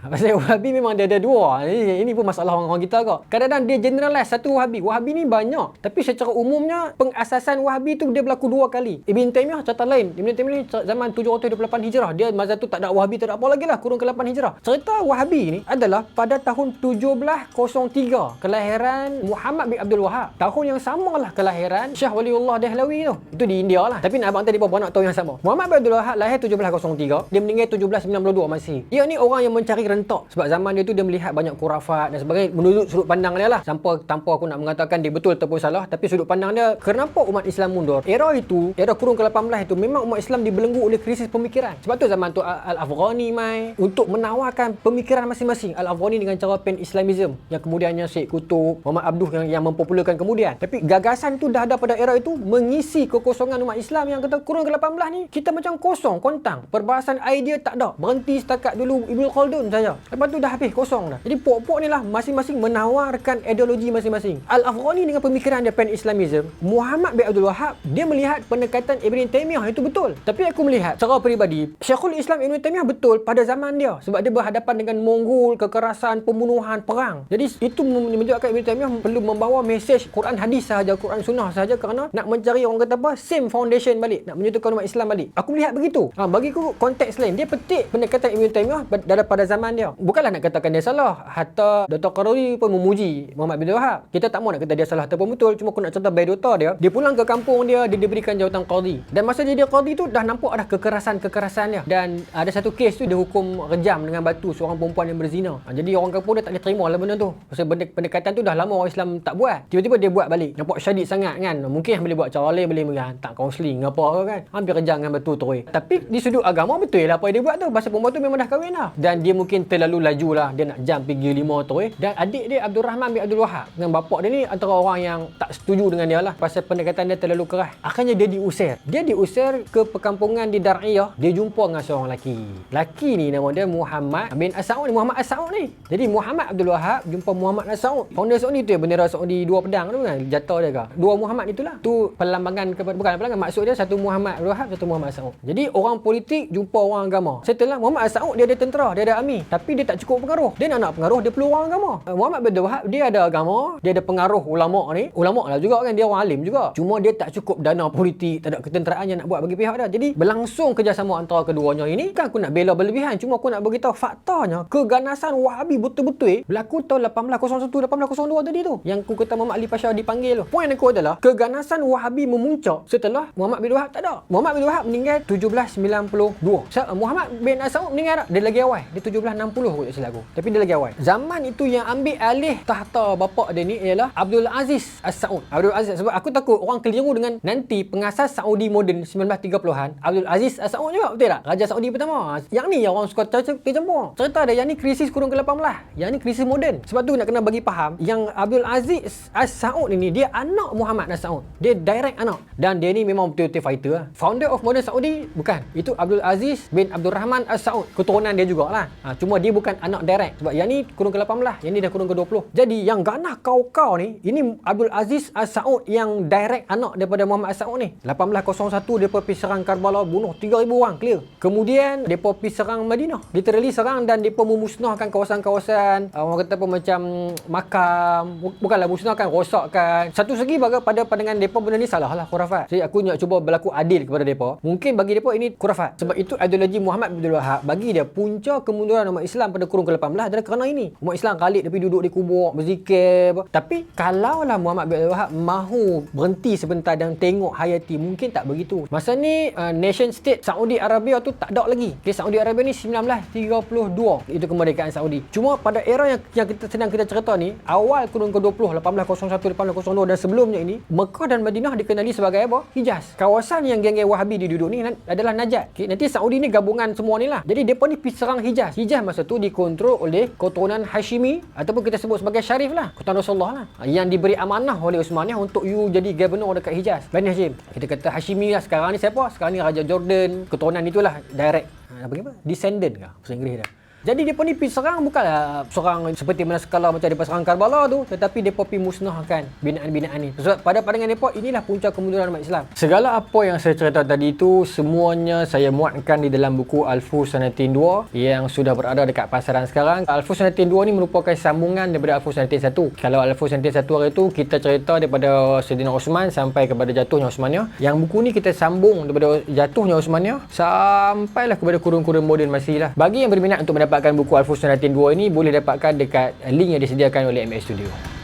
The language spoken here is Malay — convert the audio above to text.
Pasal Wahabi memang dia ada dua. Ini, ini pun masalah orang-orang kita kok. Kadang-kadang dia generalize satu Wahabi. Wahabi ni banyak. Tapi secara umumnya pengasasan Wahabi tu dia berlaku dua kali. Ibn Taymiyah cerita lain. Ibn Taymiyah ni zaman 728 Hijrah. Dia masa tu tak ada Wahabi, tak ada apa lagi lah. Kurun ke-8 Hijrah. Cerita Wahabi ni adalah pada tahun 1703. Kelahiran Muhammad bin Abdul Wahab. Tahun yang sama lah kelahiran Syah Waliullah Dehlawi tu. Itu di India lah. Tapi abang tadi pun nak tahu yang sama. Muhammad bin Abdul Wahab lahir 1703. Dia meninggal 1792 masih. Dia ni orang yang mencari rentak sebab zaman dia tu dia melihat banyak kurafat dan sebagainya. Menurut sudut pandang dia lah. Tanpa tanpa aku nak mengatakan dia betul ataupun salah. Tapi sudut pandang dia kenapa umat Islam mundur? Era itu era kurun ke-18 itu memang umat Islam dibelenggu oleh krisis pemikiran. Sebab tu zaman tu Al-Afghani mai untuk menawarkan pemikiran masing-masing. Al-Afghani dengan cara pan Islamism. Yang kemudiannya Syed Kutub Muhammad Abduh yang, yang mempopularkan kemudian. Tapi gagasan tu dah ada pada era itu mengisi kekosongan umat Islam yang kata kurun ke-18 ni kita macam kosong kontang. Perbahasan idea tak ada. Berhenti setakat dulu Ibn Khaldun saja Lepas tu dah habis kosong dah. Jadi pok-pok ni lah masing-masing menawarkan ideologi masing-masing. Al-Afghani dengan pemikiran dia pan-Islamism, Muhammad bin Abdul Wahab dia melihat pendekatan Ibn Taymiyah itu betul. Tapi aku melihat secara peribadi, Syekhul Islam Ibn Taymiyah betul pada zaman dia sebab dia berhadapan dengan Mongol, kekerasan, pembunuhan, perang. Jadi itu menunjukkan Ibn Taymiyah perlu membawa mesej Quran hadis sahaja, Quran sunnah sahaja kerana nak mencari orang kata apa? Same foundation balik, nak menyatukan umat Islam balik. Aku melihat begitu. Ha, bagi aku konteks lain, dia petik pendekatan Ibn Taymiyah daripada zaman dia bukanlah nak katakan dia salah. Hatta Dr. Qarori pun memuji Muhammad bin Wahab. Kita tak mau nak kata dia salah ataupun betul. Cuma aku nak contoh biodata dia. Dia pulang ke kampung dia, dia diberikan jawatan qadi. Dan masa dia dia qadi tu dah nampak ada kekerasan-kekerasan dia. Dan ada satu kes tu dia hukum rejam dengan batu seorang perempuan yang berzina. Ha, jadi orang kampung dia tak boleh terima lah benda tu. Pasal pendekatan tu dah lama orang Islam tak buat. Tiba-tiba dia buat balik. Nampak syadid sangat kan. Mungkin boleh buat cara lain boleh tak kaunseling apa kan. Hampir rejam dengan batu tu. Tapi di sudut agama betul lah apa yang dia buat tu. Pasal perempuan tu memang dah kahwin lah. Dan dia mungkin terlalu laju lah dia nak jump pergi lima tu eh. Dan adik dia Abdul Rahman bin Abdul Wahab dengan bapak dia ni antara orang yang tak setuju dengan dia lah pasal pendekatan dia terlalu keras. Akhirnya dia diusir. Dia diusir ke perkampungan di Dar'iyah. Dia jumpa dengan seorang lelaki. Lelaki ni nama dia Muhammad bin As-Sa'ud ni. Muhammad As-Sa'ud ni. Jadi Muhammad Abdul Wahab jumpa Muhammad As-Sa'ud. Founder Saudi tu ya bendera Saudi dua pedang tu kan. Jatuh dia ke. Dua Muhammad itulah. Tu perlambangan kepada bukan perlambangan maksud dia satu Muhammad Abdul Wahab satu Muhammad As-Sa'ud. Jadi orang politik jumpa orang agama. Setelah Muhammad As-Sa'ud dia ada tentera, dia ada army. Tapi dia tak cukup pengaruh. Dia nak nak pengaruh dia perlu orang agama. Uh, Muhammad bin Wahab dia ada agama, dia ada pengaruh ulama ni. Ulama lah juga kan dia orang alim juga. Cuma dia tak cukup dana politik, tak ada ketenteraan yang nak buat bagi pihak dia. Jadi berlangsung kerjasama antara keduanya ini. Kan aku nak bela berlebihan, cuma aku nak beritahu faktanya keganasan Wahabi betul-betul eh, berlaku tahun 1801 1802 tadi tu. Yang aku kata Muhammad Ali Pasha dipanggil tu. Poin aku adalah keganasan Wahabi memuncak setelah Muhammad bin Wahab tak ada. Muhammad bin Wahab meninggal 1792. So, Muhammad bin As'ud meninggal tak? Dia lagi awal. Dia 1760 aku tak silap aku. Tapi dia lagi awal. Zaman itu yang ambil alih tahta bapa dia ni ialah Abdul Aziz As-Saud. Abdul Aziz sebab aku takut orang keliru dengan nanti pengasas Saudi moden 1930-an Abdul Aziz As-Saud juga betul tak? Raja Saudi pertama. Yang ni yang orang suka tercampur. Cerita dia yang ni krisis kurun ke-18. Yang ni krisis moden. Sebab tu nak kena bagi faham yang Abdul Aziz As-Saud ini dia anak Muhammad As-Saud. Dia direct anak dan dia ni memang betul-betul fighter lah. Founder of modern Saudi bukan. Itu Abdul Aziz bin Abdul Rahman As-Saud. Keturunan dia jugalah. Ha, cuma dia bukan anak direct. Sebab yang ni kurun ke-18 yang ni dah kurun ke-20 jadi yang ganah kau-kau ni ini Abdul Aziz As-Saud yang direct anak daripada Muhammad As-Saud ni. 1801 dia pergi serang Karbala bunuh 3000 orang clear. Kemudian dia pergi serang Madinah. Literally serang dan dia memusnahkan kawasan-kawasan uh, orang kata apa macam makam. Bukanlah musnahkan rosakkan. Satu segi bagi pada pandangan depa benda ni salah lah khurafat. Jadi aku nak cuba berlaku adil kepada depa. Mungkin bagi depa ini khurafat. Sebab itu ideologi Muhammad bin Abdul Wahab bagi dia punca kemunduran Islam pada kurun ke-18 adalah kerana ini. Umat Islam kali tapi duduk di kubur berzikir tapi kalaulah Muhammad bin Abdul Wahab mahu berhenti sebentar dan tengok hayati mungkin tak begitu. Masa ni uh, nation state Saudi Arabia tu tak ada lagi. Okay, Saudi Arabia ni 1932 itu kemerdekaan Saudi. Cuma pada era yang, yang kita sedang kita cerita ni awal kurun ke-20 1801 1802 dan sebelumnya ini Mekah dan Madinah dikenali sebagai apa? Hijaz. Kawasan yang geng-geng Wahabi diduduk ni adalah Najat. Okay, nanti Saudi ni gabungan semua ni lah. Jadi mereka ni serang Hijaz. Hijaz masa tu dikontrol oleh keturunan Hashimi ataupun kita sebut sebagai Syarif lah keturunan Rasulullah lah. Yang diberi amanah oleh Uthmaniyah untuk you jadi governor dekat Hijaz. Bani Hashim kita kata Hashimi lah sekarang ni siapa? Sekarang ni Raja Jordan. Keturunan itulah direct. Ha, bagaimana descendant ke bahasa Inggeris dia Jadi depa ni pergi serang bukanlah serang seperti mana skala macam depa serang Karbala tu, tetapi depa pergi musnahkan binaan-binaan ni. Sebab pada pandangan depa inilah punca kemunduran umat Islam. Segala apa yang saya cerita tadi tu semuanya saya muatkan di dalam buku Al-Fus Sanatin 2 yang sudah berada dekat pasaran sekarang. Al-Fus Sanatin 2 ni merupakan sambungan daripada Al-Fus Sanatin 1. Kalau Al-Fus Sanatin 1 hari tu kita cerita daripada Sayyidina Osman sampai kepada jatuhnya Osmaniyah. Yang buku ni kita sambung daripada jatuhnya Osmaniyah sampailah kepada kurun-kurun moden masih lah. Bagi yang berminat untuk mendapatkan buku Al-Fus Sanatin 2 ini boleh dapatkan dekat link yang disediakan oleh MS Studio.